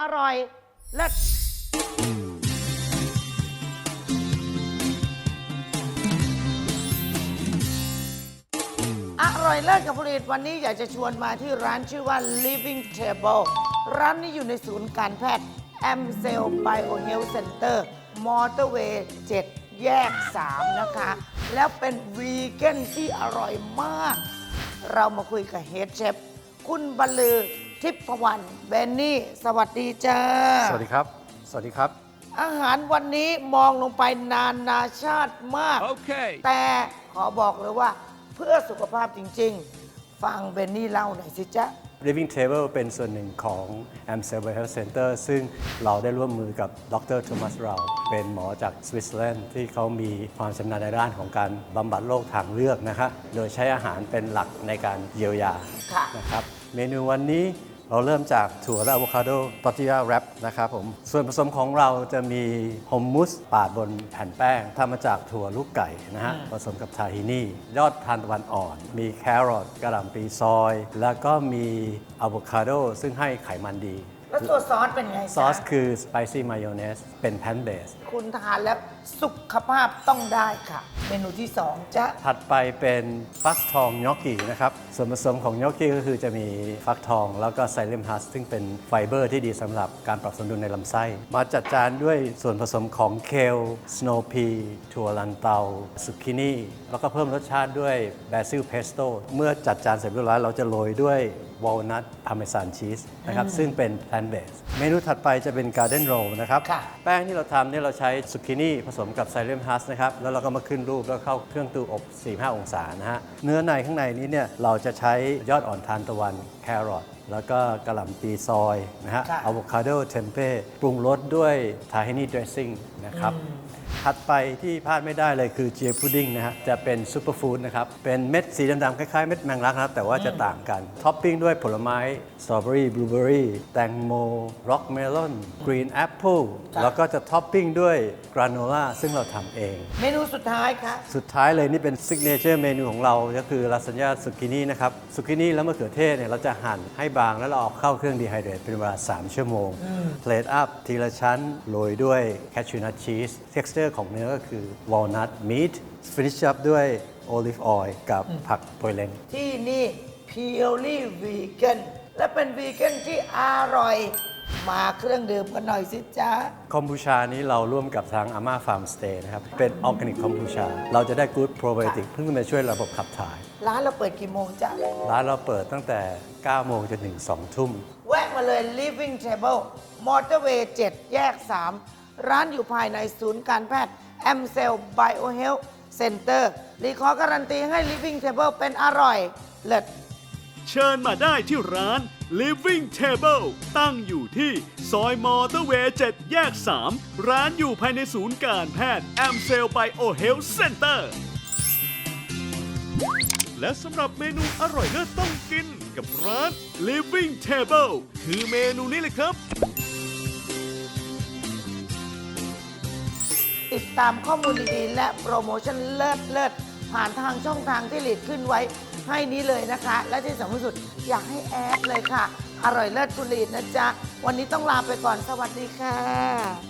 อร่อยเลิศอร่อยเลิศกับผลิตวันนี้อยากจะชวนมาที่ร้านชื่อว่า Living Table ร้านนี้อยู่ในศูนย์การแพทย์ m c e l Bio Health Center มอเตอร์เวย์ 7 แยก 3 นะคะ แล้วเป็นวีแกนที่อร่อยมาก เรามาคุยกับเฮดเชฟคุณบรรลือ ทิพวรรณเบนนี่ สวัสดีจ้า สวัสดีครับ สวัสดีครับ อาหารวันนี้มองลงไปนานาชาติมาก Okay. แต่ขอบอกเลยว่าเพื่อสุขภาพจริง ๆ ฟังเบนนี่เล่าหน่อยสิจ๊ะ Living Table เป็นส่วนหนึ่งของ a m s t e r d a m Health Center ซึ่งเราได้ร่วมมือกับดรโทมัสเราเป็นหมอจากสวิตเซอร์แลนด์ที่เขามีความชำนาญในด้านของการบำบัดโรคทางเลือกนะคะโดยใช้อาหารเป็นหลักในการเยียวยาค่ะ นะครับ เมนูวันนี้ เราเริ่มจากถั่วและอะโวคาโดตอร์ติยาแรปนะครับผม ส่วนผสมของเราจะมีฮมมุสปาดบนแผ่นแป้งทำมาจากถั่วลูกไก่นะฮะ ผสมกับทาฮินี่ ยอดทานตะวันอ่อน มีแครอทกระหล่ำปลีซอย แล้วก็มีอะโวคาโดซึ่งให้ไขมันดี แล้วตัวซอสเป็นไงจ๊ะซอสคือ spicy mayonnaise เป็นแพนเบส คุณทานแล้วสุขภาพต้องได้ค่ะ เมนูที่สองจ๊ะถัดไปเป็นฟักทองเน o อกกี้นะครับ ส่วนผสมของเน o อกกี้ก็คือจะมีฟักทองแล้วก็ไซเลมฮัสซึ่งเป็นไฟเบอร์ที่ดีสำหรับการปรับสมดุลในลำไส้ มาจัดจานด้วยส่วนผสมของเคลสโนพีถั่วลันเตาสุกินี่แล้วก็เพิ่มรสชาติด้วยแบซิลเพสโต้เมื่อจัดจานเสร็จเรียบร้อยเราจะโรยด้วยวอลนัทพาเมซานชีสนะครับซึ่งเป็นแพลนเบสเมนูถัดไปจะเป็นการ์เด้นโรลนะครับค่ะแป้งที่เราทำเนี่ยเราใช้สุกินี่ผสมกับไซเลมฮัสนะครับแล้วเราก็มาขึ้นรูปแล้วเข้าเครื่องตู้อบ 4-5 องศานะฮะเนื้อในข้างในนี้เนี่ยเราจะใช้ยอดอ่อนทานตะวันแค รอทแล้วก็กระหล่ำปีซอยนะฮะค่ะ อะโวคาโดเทมเป้ปรุงรสด้วยทาฮินี่ดรสซิ่งนะครับ ถัดไปที่พลาดไม่ได้เลยคือเจียพุดดิ้งนะฮะจะเป็นซูเปอร์ฟู้ดนะครับ เป็นเม็ดสีดำๆคล้ายๆเม็ดแมงลักนะครับ แต่ว่าจะต่างกัน ท็อปปิ้งด้วยผลไม้สตรอเบอรี่บลูเบอรี่แตงโมร็อกเมลอนกรีนแอปเปิลครับ แล้วก็จะท็อปปิ้งด้วยกราโนล่าซึ่งเราทำเอง เมนูสุดท้ายค่ะ สุดท้ายเลยนี่เป็นซิกเนเจอร์เมนูของเรา ก็คือลาซานญ่าสุกินี่นะครับสุกินี่แล้วมะเขือเทศเนี่ยเราจะหั่นให้บางแล้วเราเอาเข้าเครื่องดีไฮเดรตเป็นเวลา 3 ชั่วโมงเพลทอัพทีละชั้นโรยด้วยแคชชูนัทชีสเท็กซ์เจอร์ของเนื้อก็คือวอลนัทมีทฟินิชอัพด้วยโอลิฟออยล์กับผักโปยเลงที่นี่เพียวลี่วีแกนและเป็นวีแกนที่อร่อย มาเครื่องดื่มกันหน่อยสิจ๊ะ คอมบูชานี้เราร่วมกับทางอาม่าฟาร์มสเตย์นะครับ เป็นออร์แกนิกคอมบูชา เราจะได้กู๊ดโปรไบโอติกเพื่อมาช่วยระบบขับถ่าย ร้านเราเปิดกี่โมงจ๊ะ ร้านเราเปิดตั้งแต่ 9 โมงจนถึง 2 ทุ่ม แวะมาเลย Living Table มอเตอร์เวย์7แยก 3 ร้านอยู่ภายในศูนย์การแพทย์ m c e l Bio Health Center รีขอการันตีให้ Living Table เป็นอร่อย เลิศ เชิญมาได้ที่ร้าน Living Table ตั้งอยู่ที่ซอยมอเตอร์เวย์ 7 แยก 3 ร้านอยู่ภายในศูนย์การแพทย์ a m c e l Bio Health Center และสำหรับเมนูอร่อยเลิศต้องกินกับร้าน Living Table คือเมนูนี้เลยครับ ติดตามข้อมูลดีๆและโปรโมชั่นเลิศเลิศผ่านทางช่องทางที่หลีดขึ้นไว้ ให้นี้เลยนะคะ และที่สำคัญสุดอยากให้แอดเลยค่ะ อร่อยเลิศกุลีนะจ๊ะ วันนี้ต้องลาไปก่อนสวัสดีค่ะ